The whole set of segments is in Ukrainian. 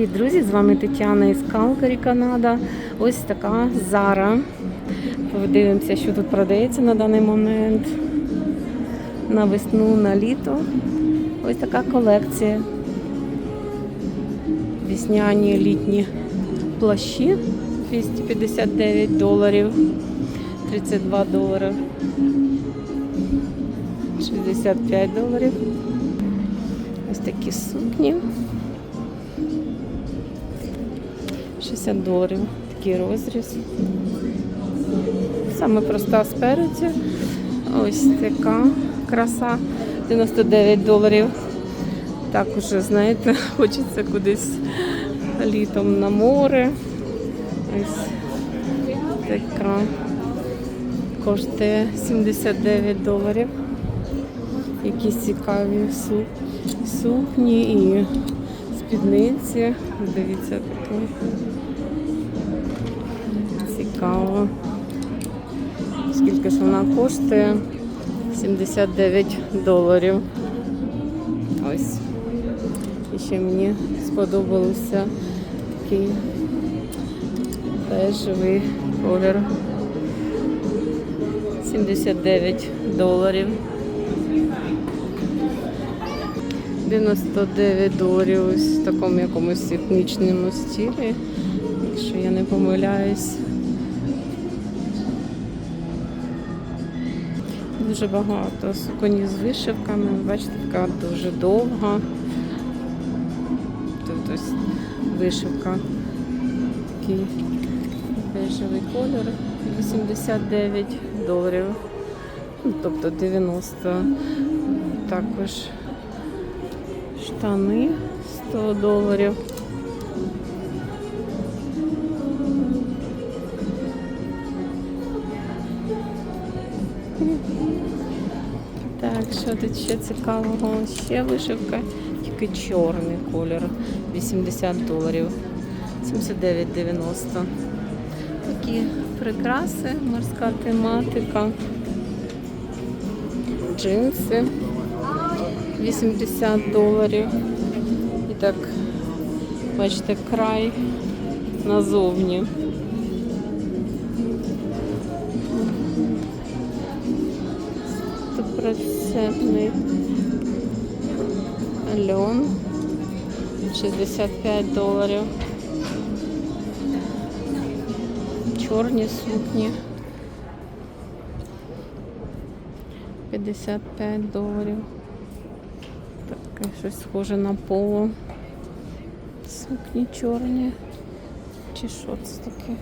Друзі, з вами Тетяна із Калкарі, Канада. Ось така Зара. Подивимося, що тут продається на даний момент. На весну, на літо. Ось така колекція. Вісняні літні плащі 259 доларів, 32 долари, 65 доларів. Ось такі сукні. 60 доларів такий розріз. Саме проста спереді. Ось така краса 99 доларів. Так уже, знаєте, хочеться кудись літом на море. Ось така коштує 79 доларів. Якісь цікаві сукні і спідниці. Дивіться, таке цікаво. Скільки ж вона коштує? 79 доларів. Ось. І ще мені сподобався такий бежевий колір. 79 доларів. 99 доларів ось в такому якомусь етнічному стилі, якщо я не помиляюсь. Дуже багато суконів з вишивками. Бачите, така дуже довга. Тут ось вишивка. Такий бежевий колір. 89 доларів. Ну, тобто 90 також штани 100 доларів. Що тут ще цікавого? Ще вишивка, тільки чорний колір. 80 доларів. 79,90. Такі прикраси, морська тематика. Джинси. 80 доларів. І так, бачите, край назовні. Стопроцентний льон. 65 доларів. Чорні сукні. 55 доларів. Таке щось схоже на поло. Сукні чорні. Чи що таке?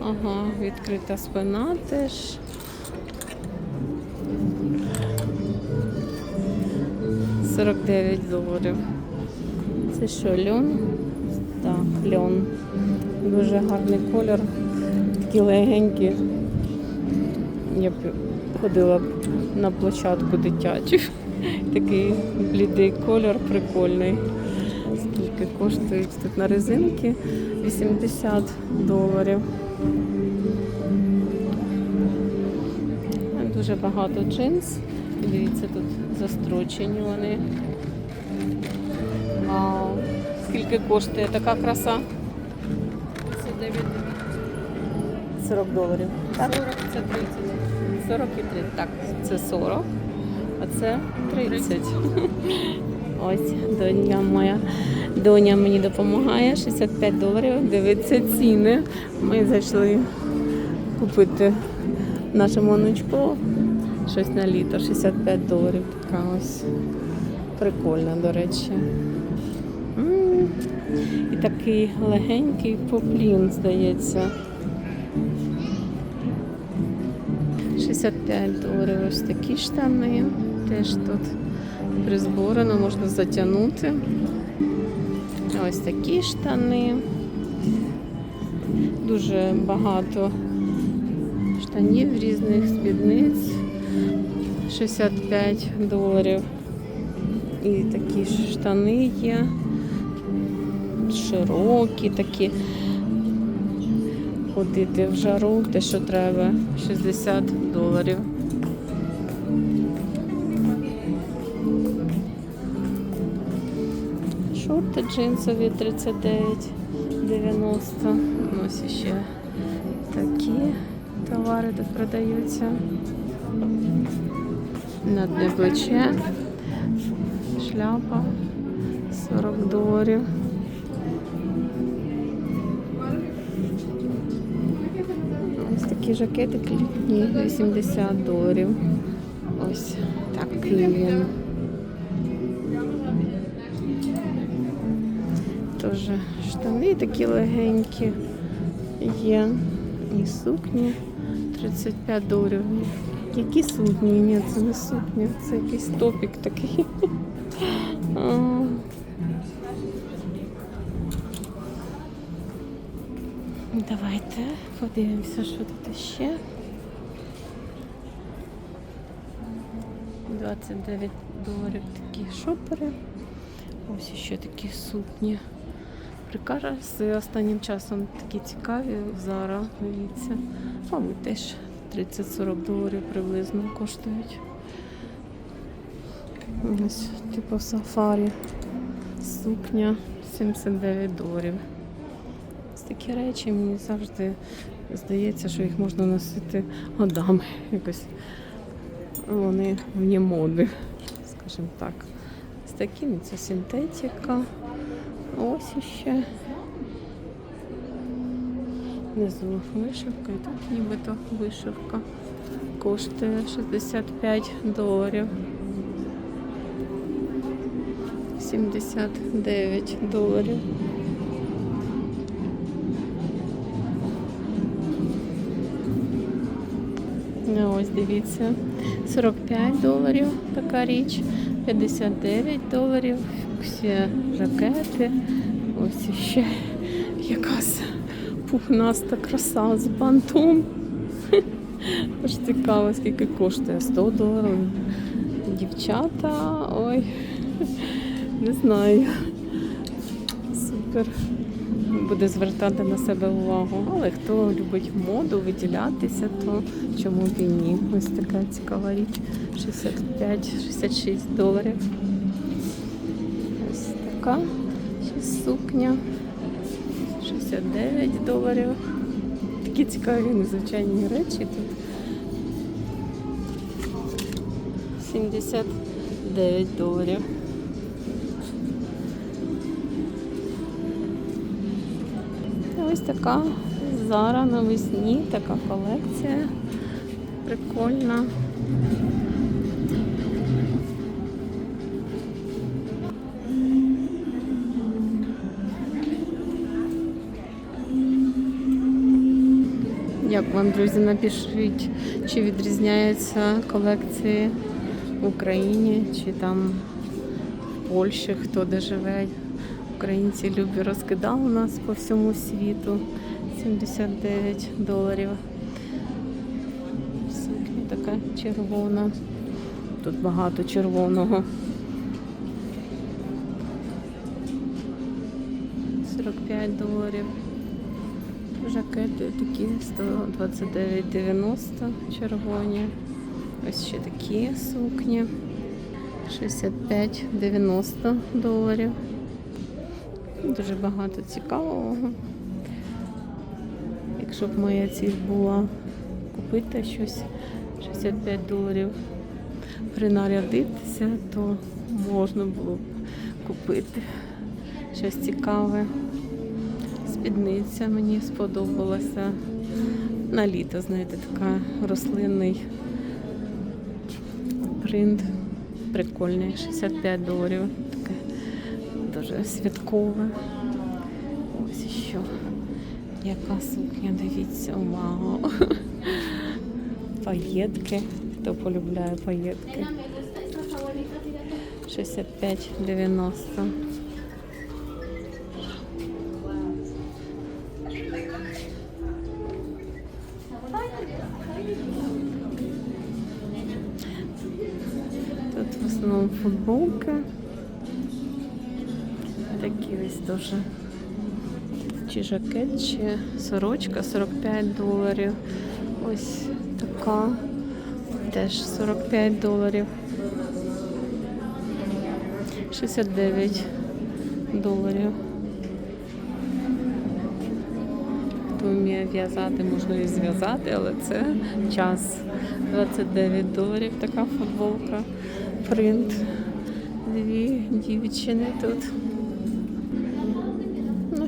Ага, відкрита спина теж. Сорок дев'ять доларів. Це що, льон? Так, льон. Дуже гарний колір. Такі легенькі. Я б ходила б на площадку дитячу. Такий блідий колір, прикольний. Скільки коштують тут на резинки? 80 доларів. Дуже багато джинс. Дивіться, тут застрочені вони. Вау! Скільки коштує така краса? Це 9 40 доларів. Так? 40, це 30. 40 і 30. Так, це 40, а це 30. Ось доня моя. Доня мені допомагає. 65 доларів. Дивиться ціни. Ми зайшли купити нашому онучку щось на літо. 65 доларів. Така ось прикольна, до речі. І такий легенький поплін, здається. 65 доларів ось такі штани. Теж тут призборено, можна затягнути. Ось такі штани. Дуже багато штанів різних спідниць. 65 доларів. І такі штани є. Широкі такі. Ходити в жару, те, що треба, 60 доларів. Шорти джинсові 39,90. Ось ще такі товари тут продаються. На дне плече. Шляпа 40 доларів. Ось такі жакетики літні 80 доларів. Ось такий він. Теж штани такі легенькі є. І сукні 35 доларів. Які сукні? Ні, це не сукня, це якийсь топік такий. Давайте подивимося, що тут ще. 29 доларів такі шопери. Ось ще такі сукні. Прикраси останнім часом такі цікаві зараз, дивіться. Мабуть, теж 30-40 доларів приблизно коштують. Ось, типу сафарі. Сукня 79 доларів. Ось такі речі мені завжди здається, що їх можна носити годами. Якось вони вні моди, скажімо так. Ось такі ну, це синтетика. Ось іще. Внизу вишивка і тут нібито вишивка. Коштує 65 доларів. 79 доларів. Ну, Ось дивіться, 45 доларів така річ, 59 доларів, всі жакети. Ось ще якась пухнаста краса з бантом. Аж цікаво, скільки коштує 100 доларів. Дівчата, ой, не знаю. Супер. Буде звертати на себе увагу. Але хто любить моду, виділятися, то чому б і ні? Ось така цікава річ. 65-66 доларів. Ось така ще сукня. 69 доларів. Такі цікаві незвичайні речі тут. 79 доларів. Ось така Зара навесні, така колекція. Прикольна. Друзі, напишіть, чи відрізняються колекції в Україні, чи там в Польщі, хто де живе. Українці любі розкидали нас по всьому світу. 79 доларів. Сукня така червона. Тут багато червоного. 45 доларів. Жакети такі 129,90 червоні. Ось ще такі сукні. 65,90 доларів. Дуже багато цікавого. Якщо б моя ціль була купити щось 65 доларів, принарядитися, то можна було б купити щось цікаве. Спідниця мені сподобалася. На літо, знаєте, така рослинний принт. Прикольний, 65 доларів. Таке дуже святкове. Ось що. Яка сукня, дивіться, вау. Паєтки. Хто полюбляє паєтки? 65,90. Дуже. Чи жакет, чи сорочка 45 доларів. Ось така. Теж 45 доларів. 69 доларів. Хто вміє в'язати, можна і зв'язати, але це час. 29 доларів така футболка. Принт. Дві дівчини тут.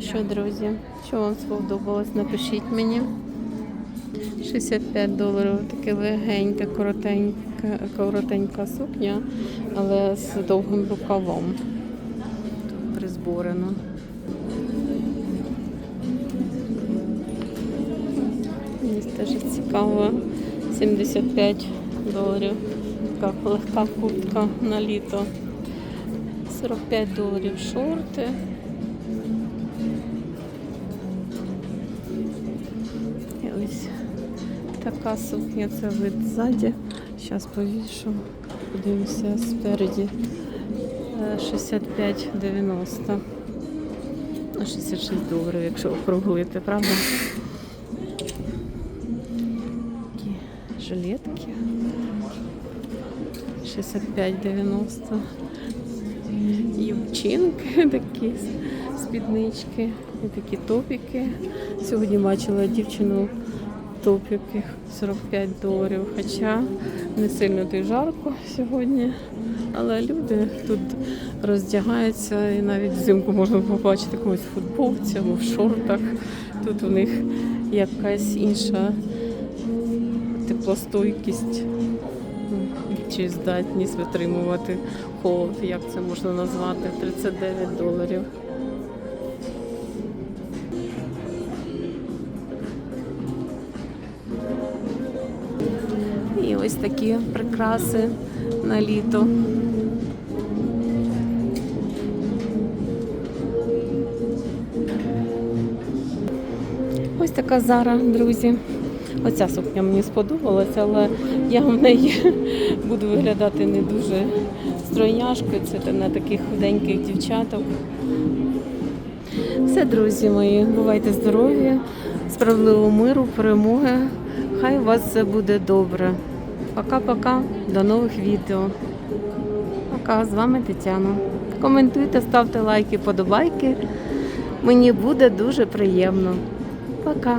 Ну що, друзі, що вам сподобалось, напишіть мені. 65 доларів, таке легеньке, коротенька, коротенька сукня, але з довгим рукавом. Тут призборено. Мені теж цікаво. 75 доларів. Така легка куртка на літо. 45 доларів шорти. Така сукня, це вид ззаді. Зараз повішу. Подивимося спереді. Е, 65,90. Ну, 66 доларів, якщо округлити, правда? Такі жилетки. 65,90. Юбчинки такі, спіднички і такі топіки. Сьогодні бачила дівчину в 45 доларів. Хоча не сильно то жарко сьогодні. Але люди тут роздягаються і навіть взимку можна побачити когось в футболці або в шортах. Тут у них якась інша теплостойкість чи здатність витримувати холод, як це можна назвати, 39 доларів. Ось такі прикраси на літо. Ось така зара, друзі. Оця сукня мені сподобалася, але я в неї буду виглядати не дуже стройняшкою. Це на таких худеньких дівчаток. Все, друзі мої, бувайте здорові, справедливого миру, перемоги. Хай у вас все буде добре. Пока-пока, до нових відео. Пока, з вами Тетяна. Коментуйте, ставте лайки, подобайки. Мені буде дуже приємно. Пока.